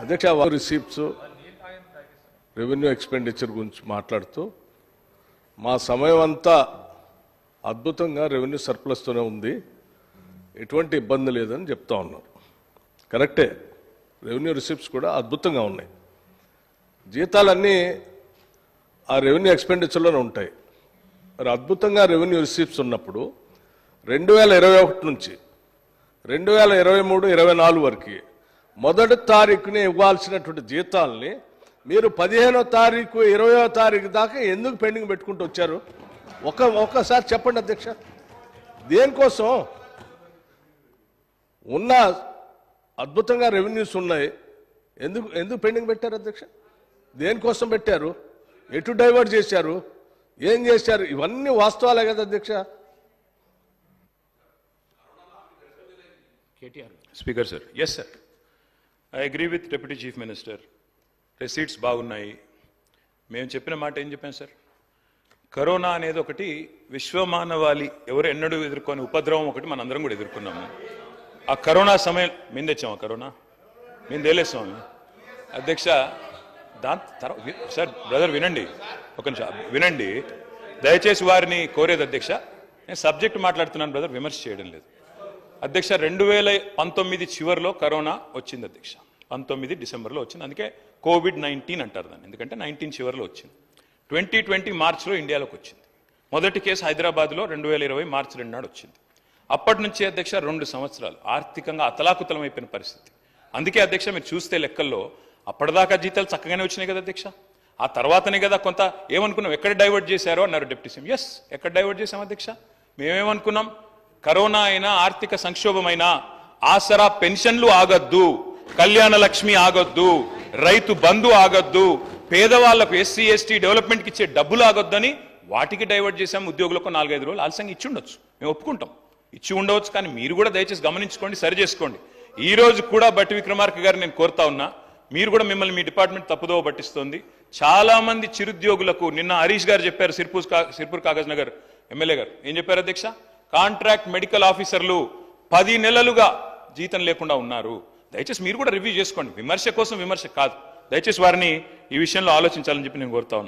అధ్యక్ష receipts revenue expenditure గురించి మాట్లాడుతూ మా సమయం అంతా అద్భుతంగా రెవెన్యూ సర్ప్లస్తోనే ఉంది. ఎటువంటి ఇబ్బంది లేదని చెప్తా ఉన్నారు కరెక్టే. రెవెన్యూ రిసిప్ట్స్ కూడా అద్భుతంగా ఉన్నాయి. జీతాలన్నీ ఆ రెవెన్యూ ఎక్స్పెండిచర్లోనే ఉంటాయి. మరి అద్భుతంగా రెవెన్యూ రిసిప్ట్స్ ఉన్నప్పుడు రెండు వేల ఇరవై ఒకటి నుంచి రెండు వేల ఇరవై మూడు ఇరవై నాలుగు వరకు మొదటి తారీఖుని ఇవ్వాల్సినటువంటి జీతాల్ని మీరు పదిహేనో తారీఖు ఇరవయో తారీఖు దాకా ఎందుకు పెండింగ్ పెట్టుకుంటూ వచ్చారు? ఒక ఒక్కసారి చెప్పండి అధ్యక్ష. దేనికోసం? ఉన్న అద్భుతంగా రెవెన్యూస్ ఉన్నాయి. ఎందుకు ఎందుకు పెండింగ్ పెట్టారు అధ్యక్ష? దేనికోసం పెట్టారు? ఎటు డైవర్ట్ చేశారు? ఏం చేశారు? ఇవన్నీ వాస్తవాలే కదా అధ్యక్ష. Speaker sir yes sir I agree with deputy chief minister receipts బాగున్నాయి. మేము చెప్పిన మాట ఏం చెప్పాం సార్ కరోనా అనేది ఒకటి విశ్వమానవాళి ఎవరు ఎన్నడూ ఎదుర్కొని ఉపద్రవం ఒకటి మనందరం కూడా ఎదుర్కొన్నాము. ఆ కరోనా సమయం మేము తెచ్చాము కరోనా? మేము తేలేస్తాము అధ్యక్ష దాని తర్వాత సార్ బ్రదర్ వినండి. ఒక నిమిషం వినండి. దయచేసి వారిని కోరేది అధ్యక్ష నేను సబ్జెక్ట్ మాట్లాడుతున్నాను బ్రదర్ విమర్శ చేయడం లేదు. అధ్యక్ష రెండు వేల పంతొమ్మిది చివరిలో కరోనా వచ్చింది అధ్యక్ష. పంతొమ్మిది డిసెంబర్లో వచ్చింది. అందుకే కోవిడ్ నైన్టీన్ అంటారు దాన్ని. ఎందుకంటే నైన్టీన్ చివరిలో వచ్చింది. ట్వంటీ ట్వంటీ మార్చిలో ఇండియాలోకి వచ్చింది. మొదటి కేసు హైదరాబాద్లో రెండు వేల ఇరవై మార్చి రెండు నాడు వచ్చింది. అప్పటి నుంచి అధ్యక్ష రెండు సంవత్సరాలు ఆర్థికంగా అతలాకుతలం అయిపోయిన పరిస్థితి. అందుకే అధ్యక్ష మీరు చూస్తే లెక్కల్లో అప్పటిదాకా జీతాలు చక్కగానే వచ్చినాయి కదా అధ్యక్ష. ఆ తర్వాతనే కదా కొంత ఏమనుకున్నాం ఎక్కడ డైవర్ట్ చేశారో అన్నారు డిప్యూటీ సీఎం. ఎస్ ఎక్కడ డైవర్ట్ చేశాం అధ్యక్ష? మేమేమనుకున్నాం? కరోనా అయినా ఆర్థిక సంక్షోభమైనా ఆసరా పెన్షన్లు ఆగద్దు కళ్యాణ లక్ష్మి ఆగొద్దు రైతు బంధు ఆగొద్దు పేదవాళ్ళకు ఎస్సీ ఎస్టీ డెవలప్మెంట్కి ఇచ్చే డబ్బులు ఆగొద్దని వాటికి డైవర్ట్ చేశాం ఉద్యోగులకు నాలుగైదు రోజులు ఆలస్యంగా ఇచ్చి ఉండొచ్చు. మేము ఒప్పుకుంటాం. ఇచ్చి ఉండవచ్చు కానీ మీరు కూడా దయచేసి గమనించుకోండి సరి చేసుకోండి. ఈ రోజు కూడా బట్టి విక్రమార్క గారు నేను కోరుతా ఉన్నా మీరు కూడా మిమ్మల్ని మీ డిపార్ట్మెంట్ తప్పుదోవ పట్టిస్తోంది. చాలామంది చిరుద్యోగులకు నిన్న హరీష్ గారు చెప్పారు సిర్పూర్ కా- సిర్పూర్ కాగజ్ నగర్ ఎమ్మెల్యే గారు. ఏం చెప్పారు అధ్యక్ష? కాంట్రాక్ట్ మెడికల్ ఆఫీసర్లు పది నెలలుగా జీతం లేకుండా ఉన్నారు. దయచేసి మీరు కూడా రివ్యూ చేసుకోండి. విమర్శ కోసం విమర్శ కాదు. దయచేసి వారిని ఈ విషయంలో ఆలోచించాలని చెప్పి నేను కోరుతా